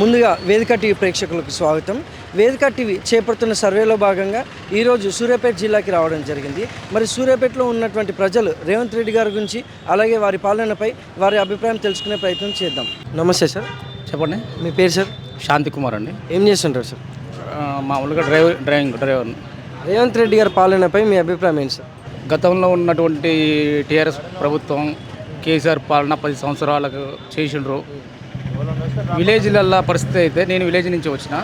ముందుగా వేదిక టీవీ ప్రేక్షకులకు స్వాగతం. వేదిక టీవీ చేపడుతున్న సర్వేలో భాగంగా ఈరోజు సూర్యాపేట జిల్లాకి రావడం జరిగింది. మరి సూర్యాపేటలో ఉన్నటువంటి ప్రజలు రేవంత్ రెడ్డి గారి గురించి అలాగే వారి పాలనపై వారి అభిప్రాయం తెలుసుకునే ప్రయత్నం చేద్దాం. నమస్తే సార్. చెప్పండి. మీ పేరు సార్? శాంతి కుమార్ అండి. ఏం చేస్తుంటారు సార్? మామూలుగా driver driving driver. Revanth Reddy గారి పాలనపై మీ అభిప్రాయం ఏంటి సార్? గతంలో ఉన్నటువంటి టీఆర్ఎస్ ప్రభుత్వం కేసీఆర్ పాలన పది సంవత్సరాలకు చేసిండ్రు. విలేజ్లల్లో పరిస్థితి అయితే నేను విలేజ్ నుంచి వచ్చిన.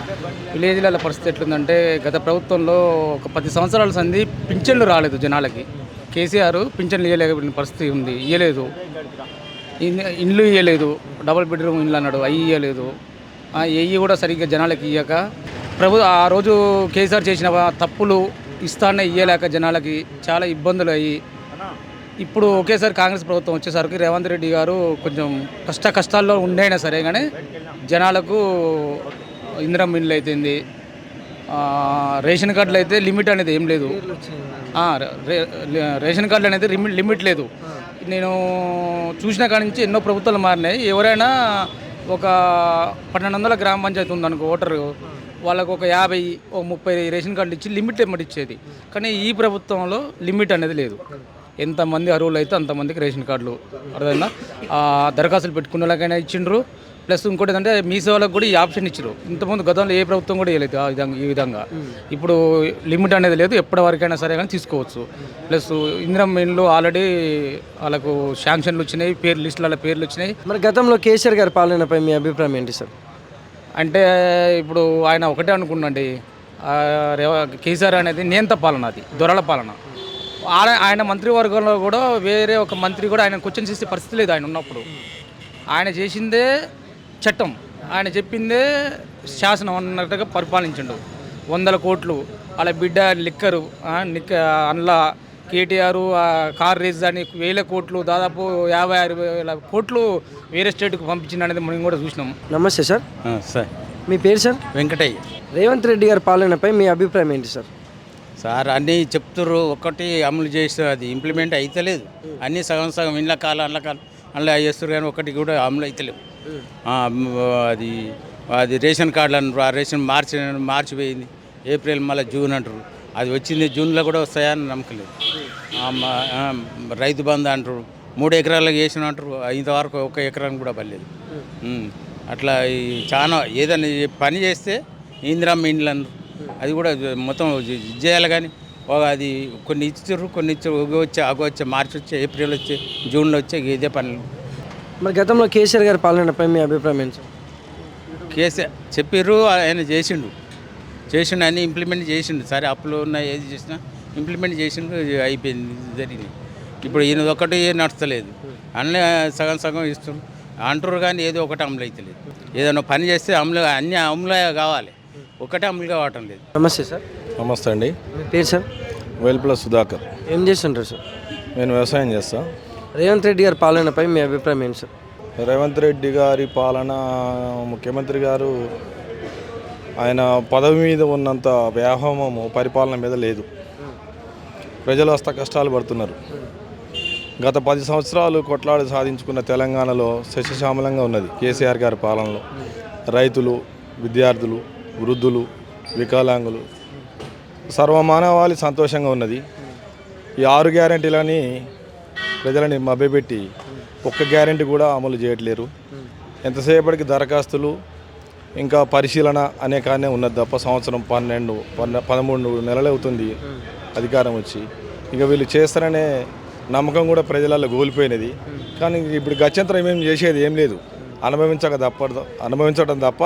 విలేజ్లలో పరిస్థితి ఎట్లుందంటే గత ప్రభుత్వంలో ఒక పది సంవత్సరాల సంది పింఛన్లు రాలేదు జనాలకి. కేసీఆర్ పింఛన్లు ఇవ్వలేకపోయిన పరిస్థితి ఉంది. ఇవ్వలేదు ఇన్- ఇండ్లు ఇవ్వలేదు డబుల్ బెడ్రూమ్ ఇండ్లు అన్నాడు. అవి ఇవ్వలేదు ఎయ్యి కూడా సరిగ్గా జనాలకి ఇవ్వక ప్రభు ఆ రోజు కేసీఆర్ చేసిన తప్పులు ఇస్తానే ఇయ్యలేక జనాలకి చాలా ఇబ్బందులు అయ్యి ఇప్పుడు ఒకేసారి కాంగ్రెస్ ప్రభుత్వం వచ్చేసరికి రేవంత్ రెడ్డి గారు కొంచెం కష్ట కష్టాల్లో ఉండైనా సరే కానీ జనాలకు ఇందిరా మిల్లు అయితేంది రేషన్ కార్డులు అయితే లిమిట్ అనేది ఏం లేదు. రేషన్ కార్డులు అనేది లిమిట్ లిమిట్ లేదు. నేను చూసిన కాడి నుంచి ఎన్నో ప్రభుత్వాలు మారినాయి. ఎవరైనా ఒక పన్నెండు వందల గ్రామ పంచాయతీ ఉందనుకో ఓటరు వాళ్ళకు ఒక యాభై ఒక ముప్పై రేషన్ కార్డులు ఇచ్చి లిమిట్ ఎమ్మటి ఇచ్చేది. కానీ ఈ ప్రభుత్వంలో లిమిట్ అనేది లేదు. ఎంతమంది అరువులు అయితే అంతమందికి రేషన్ కార్డులు అర్థమైందా? ఆ, దరఖాస్తులు పెట్టుకున్న వాళ్ళకైనా ఇచ్చిండ్రు. ప్లస్ ఇంకోటి ఏంటంటే మీ సేవలకు కూడా ఈ ఆప్షన్ ఇచ్చారు. ఇంతకుముందు గతంలో ఏ ప్రభుత్వం కూడా ఇవ్వలేదు ఆ విధంగా ఈ విధంగా. ఇప్పుడు లిమిట్ అనేది లేదు ఎప్పటి వరకైనా సరే కానీ తీసుకోవచ్చు. ప్లస్ ఇందిరం ఇండ్లు ఆల్రెడీ వాళ్ళకు శాంక్షన్లు వచ్చినాయి పేరు లిస్టులలో పేర్లు వచ్చినాయి. మరి గతంలో కేసీఆర్ గారి పాలనపై మీ అభిప్రాయం ఏంటి సార్? అంటే ఇప్పుడు ఆయన ఒకటే అనుకున్నాండి. కేసీఆర్ అనేది నియంత పాలన అది దొరల పాలన. ఆయన ఆయన మంత్రివర్గంలో కూడా వేరే ఒక మంత్రి కూడా ఆయన క్వశ్చన్స్ ఇచ్చే పరిస్థితి లేదు ఆయన ఉన్నప్పుడు. ఆయన చేసిందే చట్టం. ఆయన చెప్పిందే శాసనం అన్నట్టుగా పరిపాలించిండు. వందల కోట్లు. వాళ్ళ బిడ్డ లిక్కరు నిక్క అందులో కేటీఆర్ ఆ కార్ రేస్ అని వేల కోట్లు దాదాపు యాభై ఆరు వేల కోట్లు వేరే స్టేట్కి పంపించింది అనేది మనం కూడా చూసినాం. నమస్తే సార్. సార్. మీ పేరు సార్? వెంకటయ్య. రేవంత్ రెడ్డి గారి పాలనపై మీ అభిప్రాయం ఏంటి సార్? సార్ అన్నీ చెప్తుర్రు. ఒక్కటి అమలు చేస్తారు అది ఇంప్లిమెంట్ అయితలేదు. అన్నీ సగం సగం ఇండ్ల కాలం అండ్ల కాలం అందులో చేస్తారు కానీ ఒకటి కూడా అమలు అయితలేవు. అది అది రేషన్ కార్డులు అంటారు ఆ రేషన్ మార్చి మార్చిపోయింది. ఏప్రిల్ మళ్ళీ జూన్ అంటారు. అది వచ్చింది జూన్లో కూడా వస్తాయని నమ్మకం లేదు. రైతు బంధు అంటారు. మూడు ఎకరాలకు వేసిన అంటారు. ఇంతవరకు ఒక ఎకరానికి కూడా పర్లేదు అట్లా ఈ చాలా ఏదైనా పని చేస్తే ఇందిరమ్మ ఇండ్లు అన్నారు అది కూడా మొత్తం చేయాలి కానీ ఒక అది కొన్ని ఇచ్చారు కొన్ని ఇచ్చారు వచ్చే అగ వచ్చే మార్చి వచ్చే ఏప్రిల్ వచ్చే జూన్లో వచ్చే ఇదే పనులు. మరి గతంలో కేసీఆర్ గారి పాలనపై మీ అభిప్రాయం ఏంటి? కేసీఆర్ చెప్పిర్రు ఆయన చేసిండు. చేసిండు అన్ని ఇంప్లిమెంట్ చేసిండు. సరే అప్పులు ఉన్న ఏది చేసినా ఇంప్లిమెంట్ చేసిండు అయిపోయింది జరిగింది. ఇప్పుడు ఈయన ఒకటి నడుస్తలేదు. అన్నీ సగం సగం ఇస్తారు అంటారు కానీ ఏదో ఒకటి అమలు అవుతలేదు ఏదైనా పని చేస్తే అమలు అన్ని అమలు కావాలి. ఒకటే అమలు కావటం లేదు. నమస్తే సార్. నమస్తే అండి. మీ పేరు సార్? వేల్పుల సుధాకర్. ఏం చేస్తుంటారు సార్? నేను వ్యవసాయం చేస్తా. రేవంత్ రెడ్డి గారి పాలనపై మీ అభిప్రాయం ఏంటి సార్? రేవంత్ రెడ్డి గారి పాలన ముఖ్యమంత్రి గారు ఆయన పదవి మీద ఉన్నంత వ్యామోహము పరిపాలన మీద లేదు. ప్రజలు హస్త కష్టాలు పడుతున్నారు. గత పది సంవత్సరాలు కొట్లాడి సాధించుకున్న తెలంగాణలో శశశ్యామలంగా ఉన్నది కేసీఆర్ గారి పాలనలో. రైతులు విద్యార్థులు వృద్ధులు వికలాంగులు. సర్వమానవాళి సంతోషంగా ఉన్నది. ఈ ఆరు గ్యారెంటీలని ప్రజలని మభ్యపెట్టి ఒక్క గ్యారెంటీ కూడా అమలు చేయట్లేరు. ఎంతసేపటికి దరఖాస్తులు ఇంకా పరిశీలన అనే కానే ఉన్నది తప్ప సంవత్సరం పన్నెండు పన్నె పదమూడు నెలలు అవుతుంది అధికారం వచ్చి. ఇక వీళ్ళు చేస్తారనే నమ్మకం కూడా ప్రజలలో కోల్పోయినది. కానీ ఇప్పుడు గత్యంతరం ఏం చేసేది ఏం లేదు. అనుభవించక తప్ప అనుభవించడం తప్ప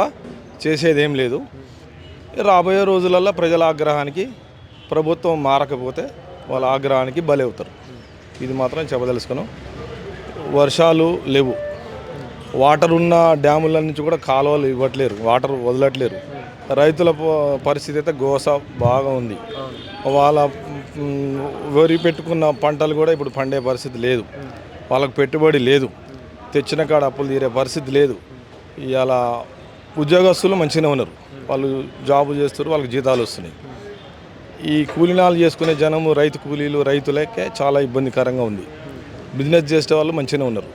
చేసేది ఏం లేదు. రాబోయే రోజులలో ప్రజల ఆగ్రహానికి ప్రభుత్వం మారకపోతే వాళ్ళ ఆగ్రహానికి బలి అవుతారు. ఇది మాత్రం చెప్పదలుచుకున్నాం. వర్షాలు లేవు. వాటర్ ఉన్న డ్యాముల నుంచి కూడా కాలువలు ఇవ్వట్లేరు. వాటర్ వదలట్లేరు. రైతుల పరిస్థితి అయితే గోస బాగా ఉంది. వాళ్ళ వరి పెట్టుకున్న పంటలు కూడా ఇప్పుడు పండే పరిస్థితి లేదు. వాళ్ళకు పెట్టుబడి లేదు. తెచ్చిన కాడ అప్పులు తీరే పరిస్థితి లేదు. ఇవాళ ఉద్యోగస్తులు మంచిగానే ఉన్నారు. వాళ్ళు జాబ్ చేస్తారు వాళ్ళకి జీతాలు వస్తున్నాయి. ఈ కూలీనాలు చేసుకునే జనము రైతు కూలీలు రైతులకే చాలా ఇబ్బందికరంగా ఉంది. బిజినెస్ చేసే వాళ్ళు మంచిగానే ఉన్నారు.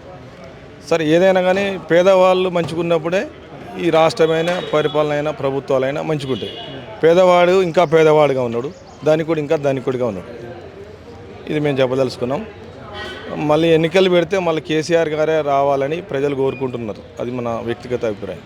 సరే ఏదైనా కానీ పేదవాళ్ళు మంచుకున్నప్పుడే ఈ రాష్ట్రమైన పరిపాలన అయినా ప్రభుత్వాలైనా మంచిగుంటాయి. పేదవాడు ఇంకా పేదవాడుగా ఉన్నాడు. ధనికుడు ఇంకా ధనికుడిగా ఉన్నాడు. ఇది మేము చెప్పదలుచుకున్నాం. మళ్ళీ ఎన్నికలు పెడితే మళ్ళీ కేసీఆర్ గారే రావాలని ప్రజలు కోరుకుంటున్నారు. అది మన వ్యక్తిగత అభిప్రాయం.